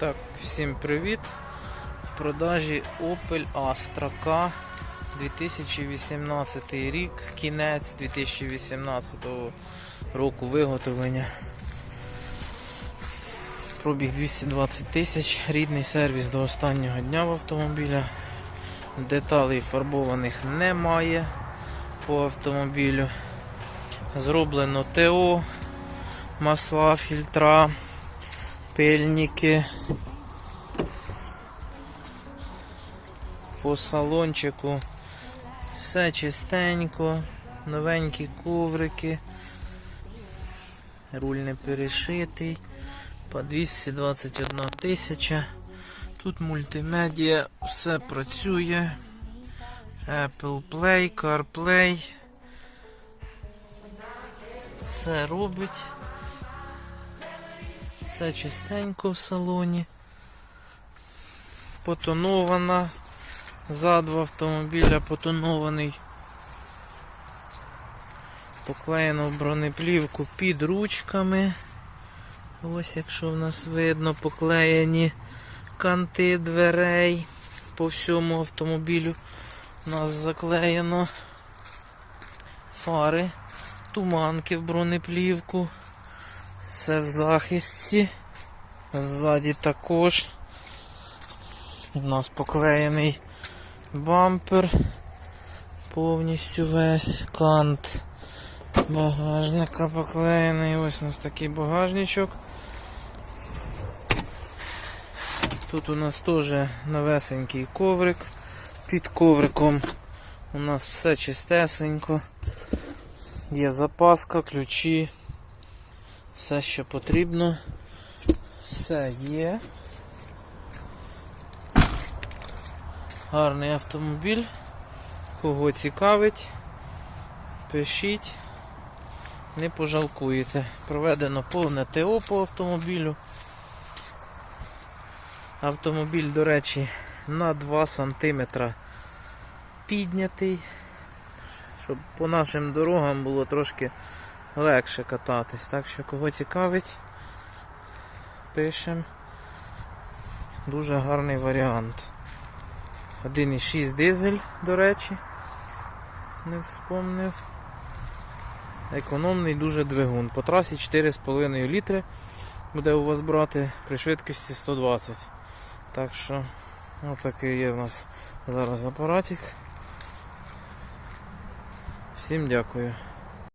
Так, всім привіт! В продажі Opel Astra K 2018 рік, кінець 2018 року виготовлення. Пробіг 220 тисяч, рідний сервіс до останнього дня в автомобіля. Деталей фарбованих немає по автомобілю. Зроблено ТО, масла, фільтра, пильники. По салончику все чистенько, новенькі коврики, руль не перешитий, по 221 тисяча. Тут мультимедіа, все працює. Apple Play, CarPlay. Все робить. Все чистенько в салоні. Потонована. Зад в автомобіля потонований. Поклеєно в бронеплівку під ручками. Ось якщо в нас видно, поклеєні канти дверей по всьому автомобілю. У нас заклеєно фари, туманки в бронеплівку. Все в захисті. Ззаді також. У нас поклеєний бампер. Повністю весь кант багажника поклеєний. Ось у нас такий багажничок. Тут у нас теж новесенький коврик. Під ковриком у нас все чистесенько. Є запаска, ключі, все, що потрібно. Все є. Гарний автомобіль. Кого цікавить, пишіть, не пожалкуєте. Проведено повне ТО по автомобілю. Автомобіль, до речі, на 2 см піднятий, щоб по нашим дорогам було трошки легше кататись. Так що кого цікавить, пишемо. Дуже гарний варіант. 1,6 дизель, до речі, не вспомнив. Економний дуже двигун. По трасі 4,5 літри буде у вас брати при швидкості 120. Так що, отакий є в нас зараз апаратик. Всім дякую.